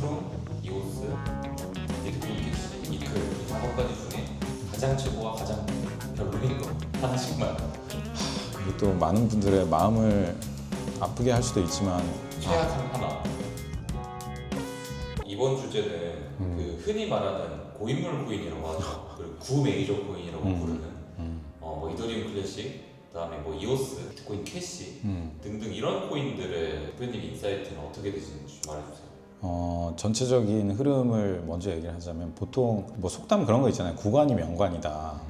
트론, 이오스, 캐시, 이클 이 다섯 가지 중에 가장 최고와 가장 별로인 거 하나씩만 이게 또 많은 분들의 마음을 아프게 할 수도 있지만 최악한 하나. 이번 주제는 음. 그 흔히 말하는 고인물 코인이라고 하죠. 그리고 구 메이저 코인이라고 음. 부르는 음, 어, 뭐 이더리움 클래식, 그다음에 뭐 이오스, 비트코인 캐시 음. 등등 이런 코인들의 대표님 인사이트는 어떻게 되시는지 좀 말해주세요. 어, 전체적인 흐름을 먼저 얘기를 하자면 보통 뭐 속담 그런 거 있잖아요. 구관이 명관이다.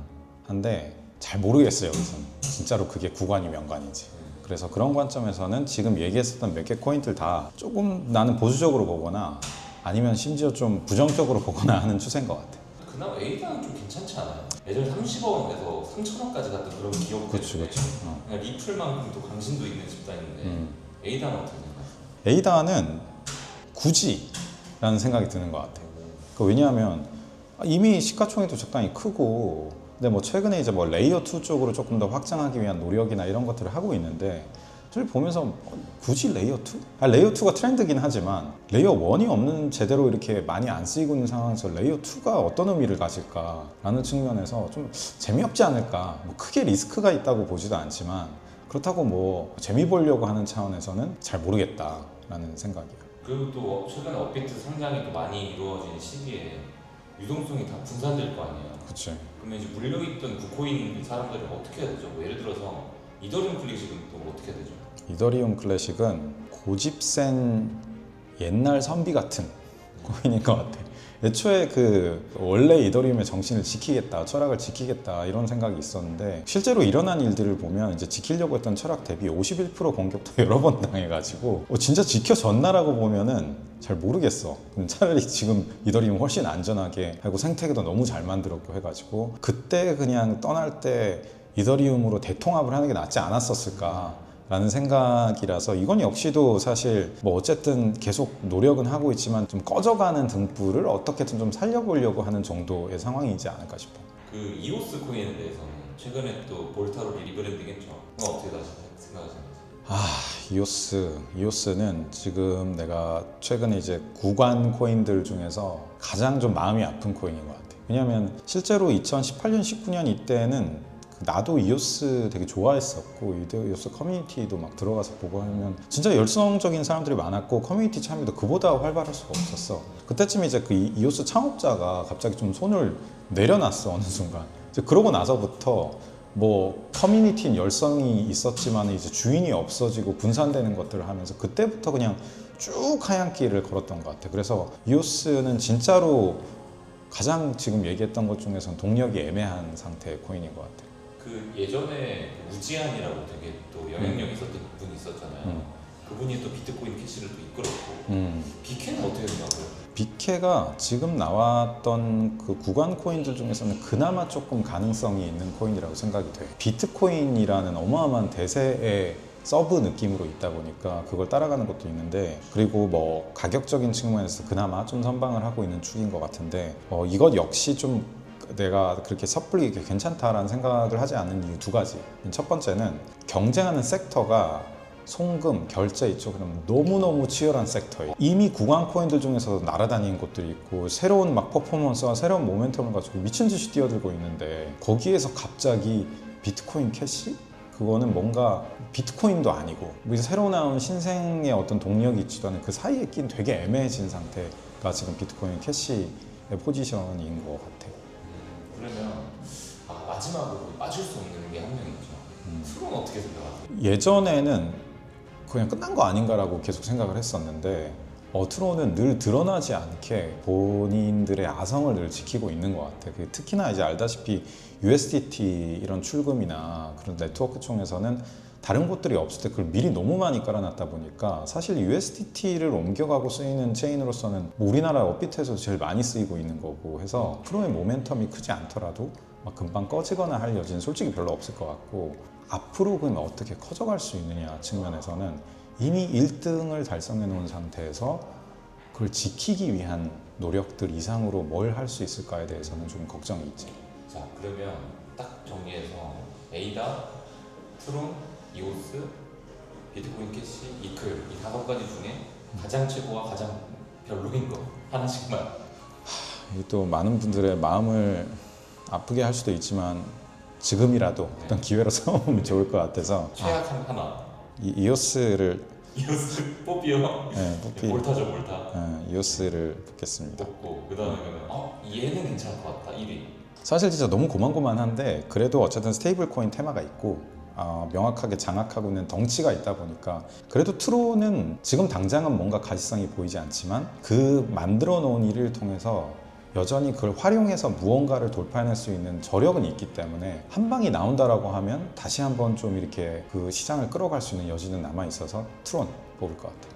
한데 잘 모르겠어요, 여기서는. 진짜로 그게 구관이 명관인지. 그래서 그런 관점에서는 지금 얘기했었던 몇개 코인들 다 조금 나는 보수적으로 보거나 아니면 심지어 좀 부정적으로 보거나 하는 추세인 것 같아. 그나마 에이다는 좀 괜찮지 않아요? 예전에 30원에서 3천원까지 갔던 그런 기업들 그렇지, 그렇지. 어. 그냥 리플만큼 또 강신도 있는 집단인데 음. 에이다는 어떻게 생각하세요? 에이다는 굳이 라는 생각이 드는 것 같아요. 그 왜냐하면 이미 시가총액도 적당히 크고, 근데 뭐 최근에 이제 뭐 레이어 2 쪽으로 조금 더 확장하기 위한 노력이나 이런 것들을 하고 있는데, 저를 보면서 어, 굳이 레이어 2? 아, 레이어 2가 트렌드긴 하지만 레이어 1이 없는 제대로 이렇게 많이 안 쓰이고 있는 상황에서 레이어 2가 어떤 의미를 가질까라는 측면에서 좀 재미없지 않을까. 뭐 크게 리스크가 있다고 보지도 않지만 그렇다고 뭐 재미 보려고 하는 차원에서는 잘 모르겠다라는 생각이에요. 그리고 또 최근에 업비트 상장이 또 많이 이루어진 시기에 유동성이 다 분산될 거 아니에요. 그치. 그러면 이제 물려있던 구코인 사람들은 어떻게 해야 되죠? 뭐 예를 들어서 이더리움 클릭식은 또 어떻게 해야 되죠? 이더리움 클래식은 고집센 옛날 선비 같은 코인인 것 같아. 애초에 그 원래 이더리움의 정신을 지키겠다, 철학을 지키겠다 이런 생각이 있었는데 실제로 일어난 일들을 보면 이제 지키려고 했던 철학 대비 51% 공격도 여러 번 당해가지고 어, 진짜 지켜졌나라고 보면은 잘 모르겠어. 차라리 지금 이더리움 훨씬 안전하게 하고 생태계도 너무 잘 만들었고 해가지고 그때 그냥 떠날 때 이더리움으로 대통합을 하는 게 낫지 않았었을까. 라는 생각이라서 이건 역시도 사실 뭐 어쨌든 계속 노력은 하고 있지만 좀 꺼져가는 등불을 어떻게든 좀 살려보려고 하는 정도의 상황이지 않을까 싶어. 그 이오스 코인에 대해서는 최근에 또 볼타로 리브랜딩했죠. 어떻게 다시 생각하시는지? 아 이오스 이오스는 지금 내가 최근에 이제 구간 코인들 중에서 가장 좀 마음이 아픈 코인인 것 같아. 왜냐하면 실제로 2018년 19년 이때는 그 나도 이오스 되게 좋아했었고 이오스 커뮤니티도 막 들어가서 보고 하면 진짜 열성적인 사람들이 많았고 커뮤니티 참여도 그보다 활발할 수가 없었어. 그때쯤 이제 그 이- 이오스 창업자가 갑자기 좀 손을 내려놨어 어느 순간. 이제 그러고 나서부터 뭐 커뮤니티는 열성이 있었지만 이제 주인이 없어지고 분산되는 것들을 하면서 그때부터 그냥 쭉 하얀 길을 걸었던 것 같아. 그래서 이오스는 진짜로 가장 지금 얘기했던 것 중에서는 동력이 애매한 상태의 코인인 것 같아. 그 예전에 그 우지한이라고 되게 또 영향력 있었던 분이 있었잖아요. 음. 그분이 또 비트코인 캐시를 또 이끌었고 음. 비케는 어떻게 생각해요? 비케가 지금 나왔던 그 구간 코인들 중에서는 그나마 조금 가능성이 있는 코인이라고 생각이 돼. 비트코인이라는 어마어마한 대세의 서브 느낌으로 있다 보니까 그걸 따라가는 것도 있는데 그리고 뭐 가격적인 측면에서 그나마 좀 선방을 하고 있는 축인 것 같은데 어, 이것 역시 좀 내가 그렇게 섣불리 괜찮다라는 생각을 하지 않는 이유 두 가지. 첫 번째는 경쟁하는 섹터가 송금, 결제 이쪽은 너무너무 치열한 섹터예요. 이미 구간 코인들 중에서 날아다니는 것들이 있고 새로운 막 퍼포먼스와 새로운 모멘텀을 가지고 미친 듯이 뛰어들고 있는데 거기에서 갑자기 비트코인 캐시? 그거는 뭔가 비트코인도 아니고 뭐 새로 나온 신생의 어떤 동력이 있지도 않은 그 사이에 낀 되게 애매해진 상태가 지금 비트코인 캐시의 포지션인 것 같아요. 그러면 아, 마지막으로 빠질 수 없는 게 한명 있죠. 음. 트론 어떻게 생각하세요? 예전에는 그냥 끝난 거 아닌가라고 계속 생각을 했었는데 어, 트론은 늘 드러나지 않게 본인들의 아성을 늘 지키고 있는 것 같아요. 그 특히나 이제 알다시피 USDT 이런 출금이나 그런 네트워크 총에서는 다른 곳들이 없을 때 그걸 미리 너무 많이 깔아놨다 보니까 사실 USDT를 옮겨가고 쓰이는 체인으로서는 뭐 우리나라 업비트에서 제일 많이 쓰이고 있는 거고 해서 프로의 모멘텀이 크지 않더라도 막 금방 꺼지거나 할 여지는 솔직히 별로 없을 것 같고 앞으로 그러면 어떻게 커져갈 수 있느냐 측면에서는 이미 1등을 달성해 놓은 상태에서 그걸 지키기 위한 노력들 이상으로 뭘 할 수 있을까에 대해서는 좀 걱정이 있지. 자 그러면 딱 정리해서 에이다, 트론, 이오스, 비트코인 캐시, 이클 이 다섯 가지 중에 가장 최고와 가장 별로인 거 하나씩만. 이게 또 많은 분들의 마음을 아프게 할 수도 있지만 지금이라도 어떤 기회로 써보면 좋을 것 같아서 최악한 하나. 이 이오스를 이오스 뽀삐요. 네, 뽑기 몰타죠 몰타. 어, 이오스를 뽑겠습니다. 먹고 그 다음에는 어 얘는 괜찮을 것 같다 1위. 사실 진짜 너무 고만고만한데 그래도 어쨌든 스테이블 코인 테마가 있고 어, 명확하게 장악하고 있는 덩치가 있다 보니까 그래도 트론은 지금 당장은 뭔가 가시성이 보이지 않지만 그 만들어 놓은 일을 통해서 여전히 그걸 활용해서 무언가를 돌파해낼 수 있는 저력은 있기 때문에 한 방이 나온다라고 하면 다시 한번 좀 이렇게 그 시장을 끌어갈 수 있는 여지는 남아 있어서 트론 뽑을 것 같아요.